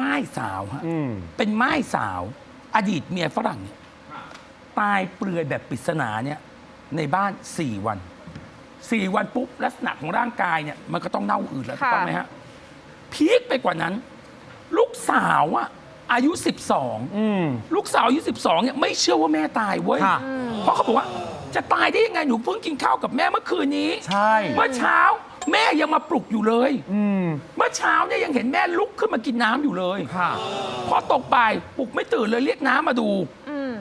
ม่ายสาวฮะอืม เป็นไม้สาว อดีตเมียฝรั่งเนี่ยตายเปลือยแบบปริศนาเนี่ยในบ้าน 4 วัน 4 วันปุ๊บลักษณะของร่างกายเนี่ยมันก็ต้องเน่าอืดแล้วถูกค่ะ ต้องไหมฮะพีคไปกว่านั้น ลูกสาวอะอายุ 12 อืม ลูกสาวอายุ 12 เนี่ยไม่เชื่อว่าแม่ตายเว้ย ค่ะเพราะเขาบอกว่าจะตายได้ยังไงหนูเพิ่งกินข้าวกับแม่เมื่อคืนนี้ ใช่ เมื่อเช้า แม่ยังมาปลุกอยู่เลยอืมเมื่อเช้าเนี่ยยังเห็นแม่ลุกขึ้นมากินน้ำอยู่เลย ค่ะ พอตกบ่ายปลุกไม่ตื่นเลยเรียกน้ำมาดู อืม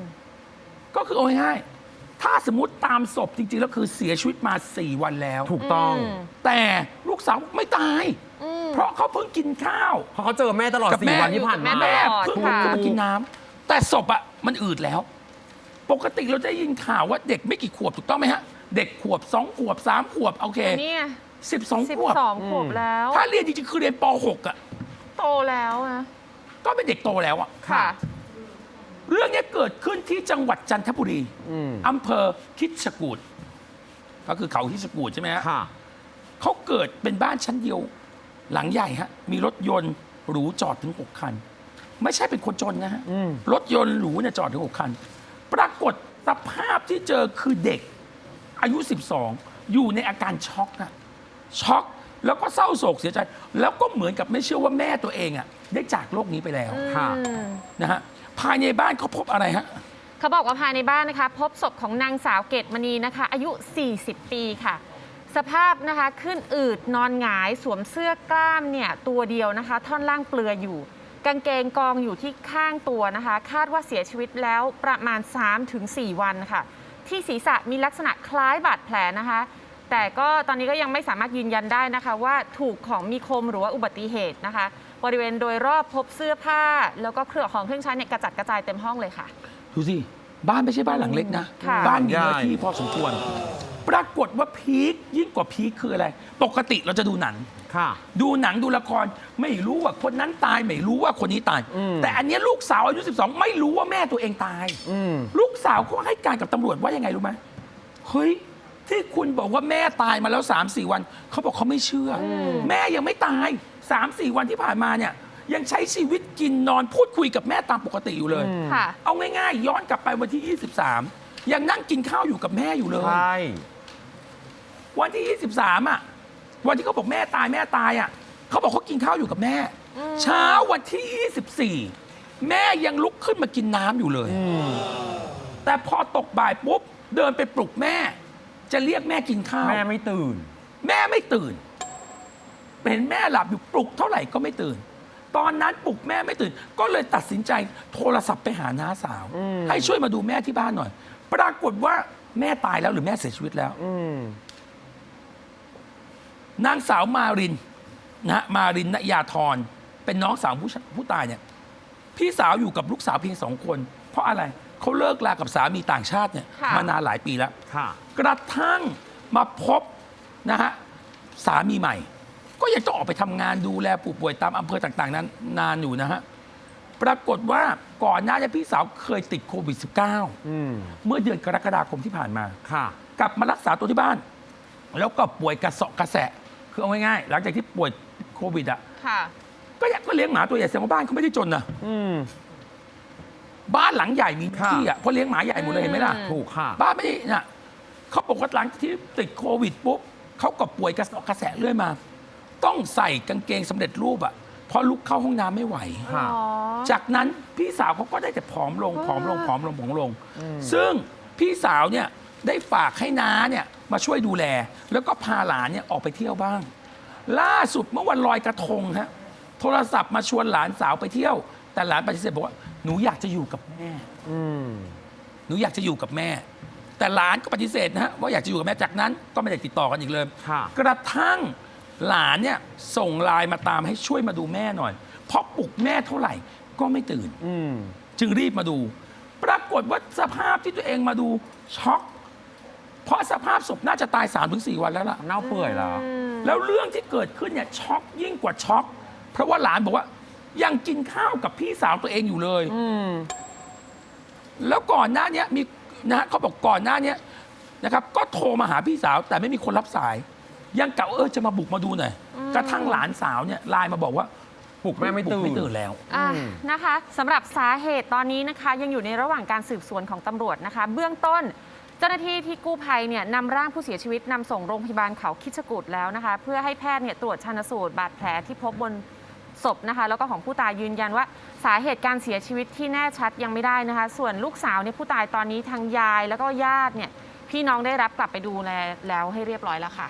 ก็คือเอาง่ายๆถ้าสมมติตามศพจริง ๆ แล้วคือเสียชีวิตมา 4 วันแล้ว ถูกต้อง อืม แต่ลูกสาวไม่ตาย อืม เพราะเขาเพิ่งกินข้าว เพราะเขาเจอแม่ตลอดกับสี่แม่ วันที่ผ่านมาอยู่กับแม่ตลอดเพิ่งค่ะขึ้นมากินน้ำแต่ศพอะมันอืดแล้ว ปกติเราจะได้ยินข่าวว่าเด็กไม่กี่ขวบถูกต้องไหมฮะ เด็กขวบสองขวบสามขวบโอเค เนี่ย สิบสองสิบขวบสองขวบแล้วถ้าเรียนจริงๆคือเรียนป .6 อะโตแล้วนะก็เป็นเด็กโตแล้วอะค่ะ เรื่องนี้เกิดขึ้นที่จังหวัดจันทบุรีอืมอำเภอคิดชกูดก็คือเขาคิดชกูดใช่ไหมฮะค่ะเขาเกิดเป็นบ้านชั้นเดียว หลังใหญ่ฮะ มีรถยนต์หรูจอดถึง6คัน ไม่ใช่เป็นคนจนนะฮะอืมรถยนต์หรูเนี่ยจอดถึง6คัน ปรากฏสภาพที่เจอคือเด็ก อายุ 12 อยู่ในอาการช็อกอะ ช็อกแล้วก็เศร้าโศกเสียใจ แล้วก็เหมือนกับไม่เชื่อว่าแม่ตัวเองอะได้จากโลกนี้ไปแล้วค่ะอืมนะฮะภายในบ้านเขาพบอะไรฮะเขาบอกว่าภายในบ้านนะคะ พบศพของนางสาวเกตมณีนะคะ อายุ 40 ปีค่ะ สภาพนะคะขึ้นอืดนอนหงายสวมเสื้อกล้ามเนี่ยตัวเดียวนะคะ ท่อนล่างเปลือยอยู่ กางเกงกองอยู่ที่ข้างตัวนะคะ คาดว่าเสียชีวิตแล้วประมาณ 3-4 วันค่ะ ที่ศีรษะมีลักษณะคล้ายบาดแผลนะคะ แต่ก็ตอนนี้ก็ยังไม่สามารถยืนยันได้นะคะ ว่าถูกของมีคมหรือว่าอุบัติเหตุนะคะ บริเวณโดยรอบพบเสื้อผ้า แล้วก็เครื่องของเครื่องใช้เนี่ยกระจัดกระจายเต็มห้องเลยค่ะ ดูสิ บ้านไม่ใช่บ้านหลังเล็กนะ ค่ะ บ้านมีเนื้อใหญ่ที่พอสมควร ปรากฏว่าพีคยิ่งกว่าพีคคืออะไร ปกติเราจะดูหนัง ค่ะ ดูหนังดูละครไม่รู้ว่าคนนั้นตายไม่รู้ว่าคนนี้ตาย อืม แต่อันเนี้ยลูกสาวอายุ 12 ไม่รู้ว่าแม่ตัวเองตาย อืม ลูกสาวเขาให้การกับตำรวจว่ายังไงรู้ไหมเฮ้ย ที่คุณบอกว่าแม่ตายมาแล้ว 3 4 วันเขาบอกเขาไม่เชื่ออแม่ยังไม่ตาย 3 4 วันที่ผ่านมาเนี่ย ยังใช้ชีวิตกินนอนพูดคุยกับแม่ตามปกติอยู่เลยอืมค่ะ เอาง่ายๆ ย้อนกลับไปวันที่ 23 ยังนั่งกินข้าวอยู่กับแม่อยู่เลย ใช่ วันที่ 23 อะ วันที่เขาบอกแม่ตายแม่ตายอะเขาบอกเขากินข้าวอยู่กับแม่อืมเช้าวันที่ 24 แม่ยังลุกขึ้นมากินน้ำอยู่เลยอืมแต่พอตกบ่ายปุ๊บ เดินไปปลุกแม่ จะเรียกแม่กินข้าว แม่ไม่ตื่น แม่ไม่ตื่นเห็นแม่หลับอยู่ปลุกเท่าไหร่ก็ไม่ตื่น ตอนนั้นปลุกแม่ไม่ตื่น ก็เลยตัดสินใจโทรศัพท์ไปหาน้าสาว อืม ให้ช่วยมาดูแม่ที่บ้านหน่อย ปรากฏว่าแม่ตายแล้วหรือแม่เสียชีวิตแล้ว อืม นางสาวมารินนะฮะมารินนยาธรเป็นน้องสาวผู้ชผู้ตายเนี่ยพี่สาวอยู่กับลูกสาวเพียงสองคน เพราะอะไร เขาเลิกลากับสามีต่างชาติเนี่ยค่ะ มานานหลายปีแล้ว ค่ะ กระทั่งมาพบนะฮะสามีใหม่ ก็ยังต้องออกไปทำงานดูแลผู้ป่วยตามอำเภอต่างๆ นั้น นานอยู่นะฮะ ปรากฏว่าก่อนหน้านี้พี่สาวเคยติดโควิด -19 อืมเมื่อเดือนกรกฎาคมที่ผ่านมา ค่ะ กลับมารักษาตัวที่บ้าน แล้วก็ป่วยกระเสาะกระแสะ คือเอาง่ายๆหลังจากที่ป่วยโควิดอะค่ะ ก็ยังก็เลี้ยงหมาตัวใหญ่แสดงว่าบ้านเขาไม่ได้จนนะ อืม บ้านหลังใหญ่มีค่ะที่อะเพราะเลี้ยงหมาใหญ่หมดเลยเห็นไหมล่ะอืมถูกค่ะ บ้านไม่ได้น่ะเขาบอกว่าหลังจากที่ติดโควิดปุ๊บเขาก็ป่วยกระเสอบกระแสะเรื่อยมา ต้องใส่กางเกงสำเร็จรูปอะเพราะลุกเข้าห้องน้ำไม่ไหว ค่ะ อ๋อ จากนั้นพี่สาวเขาก็ได้แต่ผอมลงผอมลงอ่าผอมลงผอมลงอืมซึ่งพี่สาวเนี่ยได้ฝากให้น้าเนี่ยมาช่วยดูแล แล้วก็พาหลานเนี่ยออกไปเที่ยวบ้าง ล่าสุดเมื่อวันลอยกระทงฮะโทรศัพท์มาชวนหลานสาวไปเที่ยว แต่หลานปฏิเสธบอกว่า หนูอยากจะอยู่กับแม่ อืม หนูอยากจะอยู่กับแม่ แต่หลานก็ปฏิเสธนะฮะว่าอยากจะอยู่กับแม่จากนั้นก็ไม่ได้ติดต่อกันอีกเลย ค่ะ กระทั่งหลานเนี่ยส่งไลน์มาตามให้ช่วยมาดูแม่หน่อย เพราะปลุกแม่เท่าไหร่ก็ไม่ตื่น อืม จึงรีบมาดู ปรากฏว่าสภาพที่ตัวเองมาดูช็อกเพราะสภาพศพน่าจะตาย3-4วันแล้วล่ะ เน่าเปื่อยเหรอมแล้วเรื่องที่เกิดขึ้นเนี่ยช็อกยิ่งกว่าช็อกเพราะว่าหลานบอกว่า ยังกินข้าวกับพี่สาวตัวเองอยู่เลย อืม แล้วก่อนหน้าเนี้ยมีนะฮะเขาบอกก่อนหน้าเนี้ยนะครับ ก็โทรมาหาพี่สาวแต่ไม่มีคนรับสาย ยังเก่าเออจะมาบุกมาดูหน่อยอืมกระทั่งหลานสาวเนี่ยไลน์มาบอกว่าปลุกแม่ไม่ตื่นไม่ตื่น แล้ว อะอืมนะคะสำหรับสาเหตุตอนนี้นะคะยังอยู่ในระหว่างการสืบสวนของตำรวจนะคะ เบื้องต้น เจ้าหน้าที่ที่กู้ภัยเนี่ยนำร่างผู้เสียชีวิตนำส่งโรงพยาบาลเขาคิดจกูดแล้วนะคะ เพื่อให้แพทย์เนี่ยตรวจชันสูตรบาดแผลที่พบบน ศพนะคะ แล้วก็ของผู้ตายยืนยันว่าสาเหตุการเสียชีวิตที่แน่ชัดยังไม่ได้นะคะ ส่วนลูกสาวเนี่ยผู้ตายตอนนี้ทางยายแล้วก็ญาติเนี่ยพี่น้องได้รับกลับไปดูแลแล้วให้เรียบร้อยแล้วค่ะ